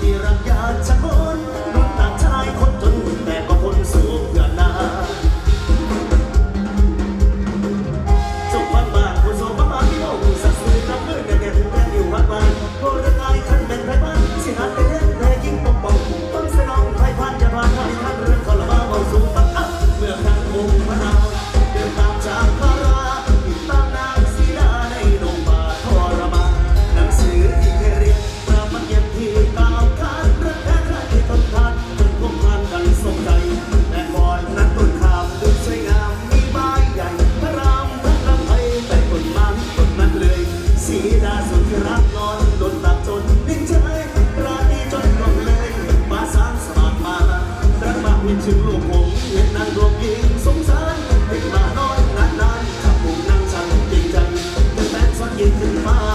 ที่รักอยากจะหมุน สีดาสุดรักนอนหลุตับจนดิ้นใจราตรีจนกลมเลยมาสามสมัคมารักมากเห็ถึงลูกผมเห็นนางดวยิงสงสารเด็กมาน้อยนานๆถ้าผมนั่งชังจริงจังเป็นแฟนซ้อนยิงถึงฟา